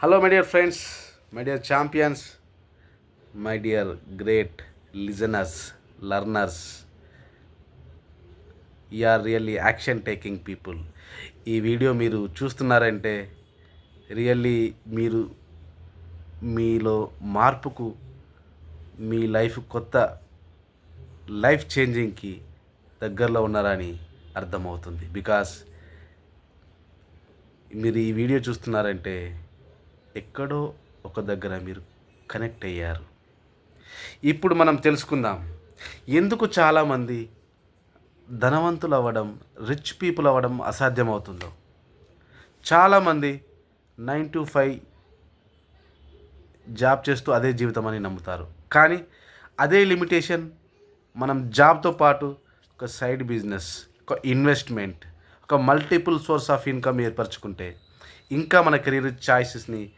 Hello my dear friends my dear champions my dear great listeners learners you are really action taking people ఈ video మీరు చూస్తున్నారంటే really మీరు మీలో మార్పుకు మీ life కొత్త లైఫ్ చేంజింగ్కి దగ్గరలో ఉన్నారని అర్థమవుతుంది. బికాస్ మీరు ఈ వీడియో చూస్తున్నారంటే ఎక్కడో ఒక దగ్గర మీరు కనెక్ట్ అయ్యారు. ఇప్పుడు మనం తెలుసుకుందాం. ఎందుకు చాలామంది ధనవంతులు అవ్వడం రిచ్ పీపుల్ అవ్వడం అసాధ్యమవుతుందో. చాలామంది నైన్ టు ఫైవ్ జాబ్ చేస్తూ అదే జీవితం అని నమ్ముతారు. కానీ అదే లిమిటేషన్ మనం జాబ్తో పాటు ఒక సైడ్ బిజినెస్ ఒక ఇన్వెస్ట్మెంట్ ఒక మల్టిపుల్ సోర్స్ ఆఫ్ ఇన్కమ్ ఏర్పరచుకుంటే ఇంకా మన కెరీర్ చాయిసెస్ని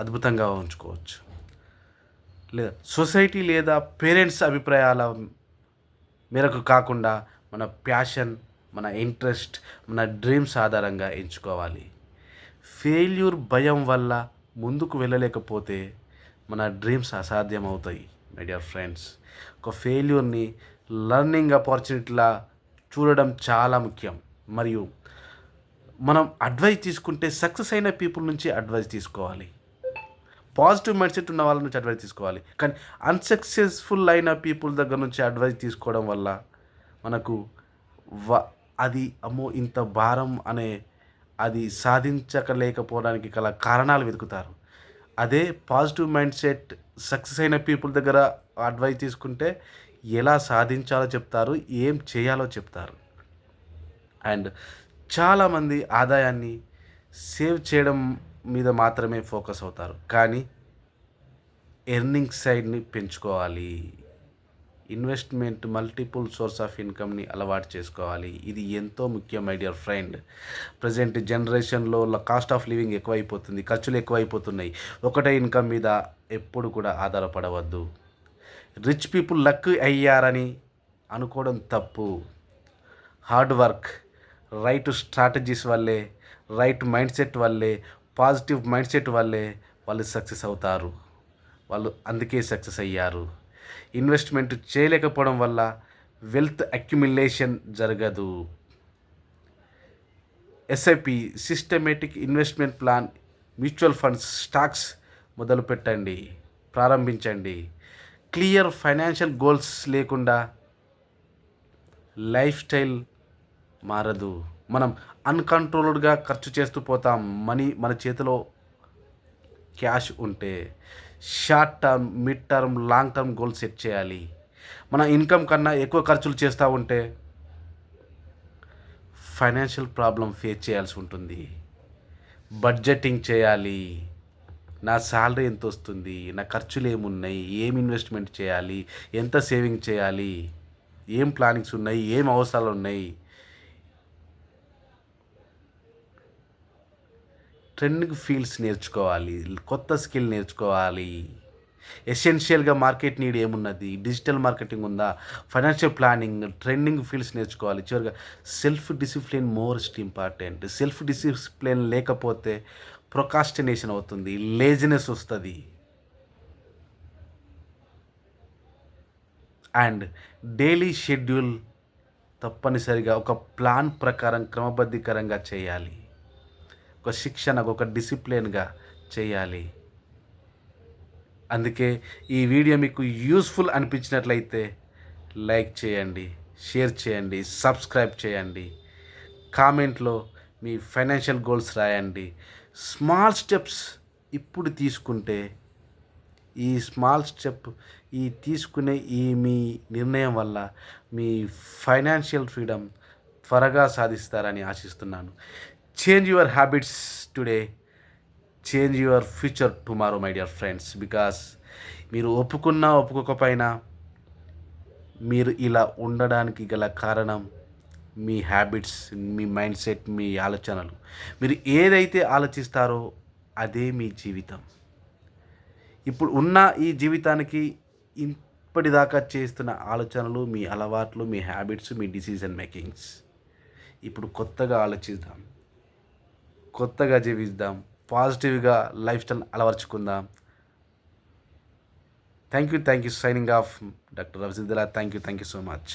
అద్భుతంగా ఉంచుకోవచ్చు. లేదా సొసైటీ లేదా పేరెంట్స్ అభిప్రాయాల మేరకు కాకుండా మన ప్యాషన్ మన ఇంట్రెస్ట్ మన డ్రీమ్స్ ఆధారంగా ఎంచుకోవాలి. ఫెయిల్యూర్ భయం వల్ల ముందుకు వెళ్ళలేకపోతే మన డ్రీమ్స్ అసాధ్యం అవుతాయి మై డియర్ ఫ్రెండ్స్. ఒక ఫెయిల్యూర్ని లర్నింగ్ ఆపర్చునిటీలా చూడడం చాలా ముఖ్యం. మరియు మనం అడ్వైస్ తీసుకుంటే సక్సెస్ అయిన పీపుల్ నుంచి అడ్వైస్ తీసుకోవాలి. పాజిటివ్ మైండ్ సెట్ ఉన్న వాళ్ళ నుంచి అడ్వైస్ తీసుకోవాలి. కానీ అన్సక్సెస్ఫుల్ అయిన పీపుల్ దగ్గర నుంచి అడ్వైస్ తీసుకోవడం వల్ల మనకు వ అది అమ్మో ఇంత భారం అనే అది సాధించకలేకపోవడానికి గల కారణాలు వెతుకుతారు. అదే పాజిటివ్ మైండ్ సెట్ సక్సెస్ అయిన పీపుల్ దగ్గర అడ్వైస్ తీసుకుంటే ఎలా సాధించాలో చెప్తారు ఏం చేయాలో చెప్తారు. అండ్ చాలామంది ఆదాయాన్ని సేవ్ చేయడం మీద మాత్రమే ఫోకస్ అవుతారు. కానీ ఎర్నింగ్ సైడ్ని పెంచుకోవాలి. ఇన్వెస్ట్మెంట్ మల్టిపుల్ సోర్స్ ఆఫ్ ఇన్కమ్ని అలవాటు చేసుకోవాలి. ఇది ఎంతో ముఖ్యం మై డియర్ ఫ్రెండ్. ప్రజెంట్ జనరేషన్లో కాస్ట్ ఆఫ్ లివింగ్ ఎక్కువైపోతుంది ఖర్చులు ఎక్కువైపోతున్నాయి. ఒకటే ఇన్కమ్ మీద ఎప్పుడు కూడా ఆధారపడవద్దు. రిచ్ పీపుల్ లక్ అయ్యారని అనుకోవడం తప్పు. హార్డ్ వర్క్ రైట్ స్ట్రాటజీస్ వల్లే రైట్ మైండ్ సెట్ వల్లే పాజిటివ్ మైండ్ సెట్ వల్లే వాళ్ళు సక్సెస్ అవుతారు. వాళ్ళు అందుకే సక్సెస్ అయ్యారు. ఇన్వెస్ట్మెంట్ చేయలేకపోవడం వల్ల వెల్త్ అక్యుమిలేషన్ జరగదు. SIP systematic investment plan mutual funds stocks మొదలు పెట్టండి ప్రారంభించండి. క్లియర్ ఫైనాన్షియల్ గోల్స్ లేకుండా లైఫ్ స్టైల్ మారదు. మనం అన్కంట్రోల్డ్గా ఖర్చు చేస్తూ పోతాం. మనీ మన చేతిలో క్యాష్ ఉంటే short term mid term long term goal set చేయాలి. మన ఇన్కమ్ కన్నా ఎక్కువ ఖర్చులు చేస్తూ ఉంటే ఫైనాన్షియల్ ప్రాబ్లం ఫేస్ చేయాల్సి ఉంటుంది. బడ్జెటింగ్ చేయాలి. నా శాలరీ ఎంత వస్తుంది? నా ఖర్చులు ఏమున్నాయి? ఏం ఇన్వెస్ట్మెంట్ చేయాలి? ఎంత సేవింగ్ చేయాలి? ఏం ప్లానింగ్స్ ఉన్నాయి? ఏం అవసరాలు ఉన్నాయి? ట్రెండింగ్ ఫీల్డ్స్ నేర్చుకోవాలి కొత్త స్కిల్ నేర్చుకోవాలి. ఎసెన్షియల్గా మార్కెట్ నీడ్ ఏమున్నది? డిజిటల్ మార్కెటింగ్ ఉందా? ఫైనాన్షియల్ ప్లానింగ్ ట్రెండింగ్ ఫీల్డ్స్ నేర్చుకోవాలి. చివరిగా self discipline most important. Self discipline లేకపోతే ప్రొకాస్టినేషన్ అవుతుంది లేజినెస్ వస్తుంది. అండ్ డైలీ షెడ్యూల్ తప్పనిసరిగా ఒక ప్లాన్ ప్రకారం క్రమబద్ధీకరంగా చేయాలి. ఒక శిక్షణ ఒక డిసిప్లిన్గా చేయాలి. అందుకే ఈ వీడియో మీకు యూస్ఫుల్ అనిపించినట్లయితే లైక్ చేయండి షేర్ చేయండి సబ్స్క్రైబ్ చేయండి. కామెంట్లో మీ ఫైనాన్షియల్ గోల్స్ రాయండి. స్మాల్ స్టెప్స్ ఇప్పుడు తీసుకుంటే ఈ స్మాల్ స్టెప్ ఈ తీసుకునే ఈ మీ నిర్ణయం వల్ల మీ ఫైనాన్షియల్ ఫ్రీడమ్ త్వరగా సాధిస్తారని ఆశిస్తున్నాను. Change your habits today change your future tomorrow my dear friends because మీరు ఒప్పుకున్నా ఒప్పుకోకపోయినా మీరు ఇలా ఉండడానికి గల కారణం మీ హ్యాబిట్స్ మీ మైండ్ సెట్ మీ ఆలోచనలు. మీరు ఏదైతే ఆలోచిస్తారో అదే మీ జీవితం. ఇప్పుడు ఉన్న ఈ జీవితానికి ఇప్పటిదాకా చేస్తున్న ఆలోచనలు మీ అలవాట్లు మీ హ్యాబిట్స్ మీ డిసిజన్ మేకింగ్స్ ఇప్పుడు కొత్తగా ఆలోచిద్దాం. కొత్తగా జీవిద్దాం పాజిటివ్గా life style అలవర్చుకుందాం. Thank you thank you signing off doctor Ravi Siddula thank you thank you so much.